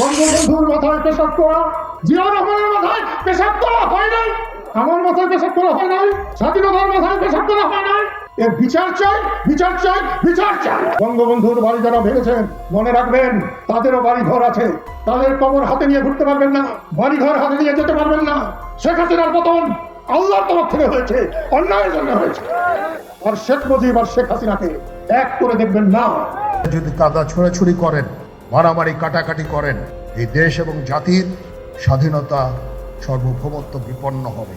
বঙ্গবন্ধুর মাথায় পেশাব করা জিয়া রহমানের মাথায় পেশাব করা হয় নাই, আমার মাথায় পেশাব করা হয় নাই স্বাধীনতার মাথায় পেশাব করা হয় নাই। এর বিচার চাই বিচার চাই বিচার চাই। বঙ্গবন্ধুর বাড়ি যারা ভেঙেছেন, মনে রাখবেন, তাদেরও বাড়ি ঘর আছে। তাদের কবর হাতে নিয়ে ঘুরতে পারবেন না বাড়ি ঘর হাতে নিয়ে যেতে পারবেন না। শেখ হাসিনার পতন আল্লাহর তরফ থেকে হয়েছে, অন্যায়ের জন্য হয়েছে। আর শেখ মুজিব আর শেখ হাসিনাকে এক করে দেখবেন না। যদি কাদা ছোড়াছুড়ি করেন মারামারি কাটাকাটি করেন। এই দেশ এবং জাতির স্বাধীনতা সর্বভৌমত্ব বিপন্ন হবে।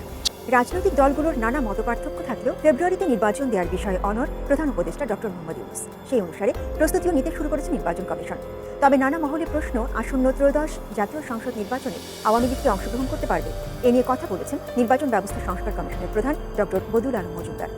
রাজনৈতিক দলগুলোর নানা মতপার্থক্য থাকলেও ফেব্রুয়ারিতে নির্বাচন দেওয়ার বিষয়ে অনর প্রধান উপদেষ্টা ডক্টর মোহাম্মদ ইউনুস। সেই অনুসারে প্রস্তুতিও নিতে শুরু করেছে নির্বাচন কমিশন। তবে নানা মহলে প্রশ্ন আসন্ন ত্রয়োদশ জাতীয় সংসদ নির্বাচনে আওয়ামী লীগ কি অংশগ্রহণ করতে পারবে? এ নিয়ে কথা বলেছেন নির্বাচন ব্যবস্থা সংস্কার কমিশনের প্রধান ডক্টর বদুল আলম মজুমদার।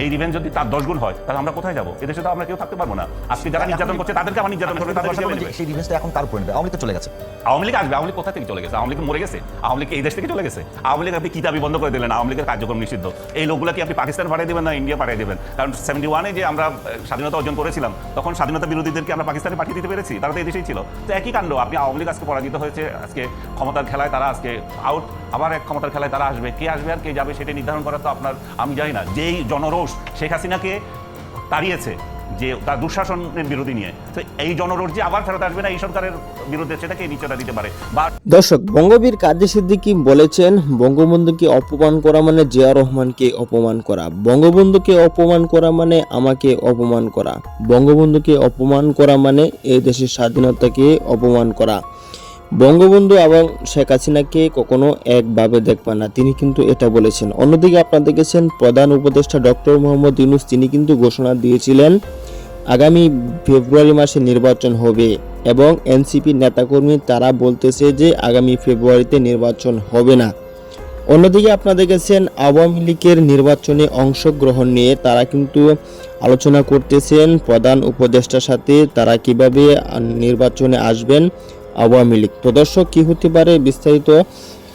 এই ইভেন্ট যদি তার দশ গুণ হয় তাহলে আমরা কোথায় যাব? এদেশে তো আমরা কেউ থাকতে পারব না। আজকে যারা নির্যাতন করছে তাদেরকে আমার নির্যাতন করবে তাদের যে সেই ডিফেন্সটা এখন তার নেবে আওয়ামী লীগ তো চলে গেছে। আওয়ামী লীগ আসবে আওয়ামী লীগ কোথা থেকে চলে গেছে আওয়ামী লীগ মরে গেছে। আওয়ামী লীগ এই দেশ থেকে চলে গেছে। আওয়ামী লীগ আপনি কি দাবি বন্ধ করে দিলেন আওয়ামী লীগের কার্যক্রম নিষিদ্ধ। এই লোকগুলো কি আপনি পাকিস্তান পাঠিয়ে দেবেন না, ইন্ডিয়া পাঠিয়ে দেবেন। কারণ সেভেন্টি ওয়ানে যে আমরা স্বাধীনতা অর্জন করেছিলাম, তখন স্বাধীনতা বিরোধীদেরকে আমরা পাকিস্তানে পাঠিয়ে দিতে পেরেছি। তারা তো এই দেশেই ছিল। তো একই কাণ্ড, আপনি আওয়ামী লীগ আজকে পরাজিত হয়েছে, আজকে ক্ষমতার খেলায় তারা আজকে আউট আবার এক ক্ষমতার খেলায় তারা আসবে। কে আসবে আর কে যাবে সেটা নির্ধারণ করা তো আপনার, আমি জানি না। যেই জনরোষ শেখ হাসিনাকে তাড়িয়েছে যে তার দুঃশাসনের বিরোধী নিয়ে। তো এই জনরোষ যে আবার ফেরত আসবে না? এই সরকারের বিরুদ্ধে সেটাকে নিশ্চয়তা দিতে পারে। বা দর্শক, বঙ্গবীর কাজী সিদ্দিকী বলেছেন, বঙ্গবন্ধুকে অপমান করা মানে জিয়া রহমানকে অপমান করা। বঙ্গবন্ধুকে অপমান করা মানে আমাকে অপমান করা। বঙ্গবন্ধুকে অপমান করা মানে এই দেশের স্বাধীনতাকে অপমান করা। বঙ্গবন্ধু এবং শেখ হাসিনাকে কখনো একভাবে দেখবে না। তিনি কিন্তু এটা বলেছেন। অন্যদিকে আপনারা দেখেছেন, প্রধান উপদেষ্টা ডক্টর মোহাম্মদ ইউনুস, তিনি কিন্তু ঘোষণা দিয়েছিলেন আগামী ফেব্রুয়ারি মাসে নির্বাচন হবে এবং এনসিপি নেতাকর্মী তারা বলতেছে যে আগামী ফেব্রুয়ারিতে নির্বাচন হবে না। অন্যদিকে আপনারা দেখেছেন আওয়ামী লীগের নির্বাচনে অংশগ্রহণ নিয়ে তারা কিন্তু আলোচনা করতেছেন। প্রধান উপদেষ্টার সাথে তারা কীভাবে নির্বাচনে আসবেন আওয়ামী লীগ। তো দর্শক, কী হতে পারে বিস্তারিত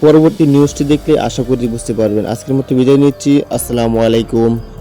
পরবর্তী নিউজটি দেখলে আশা করি বুঝতে পারবেন। আজকের মতো বিদায় নিচ্ছি। আসসালামু আলাইকুম।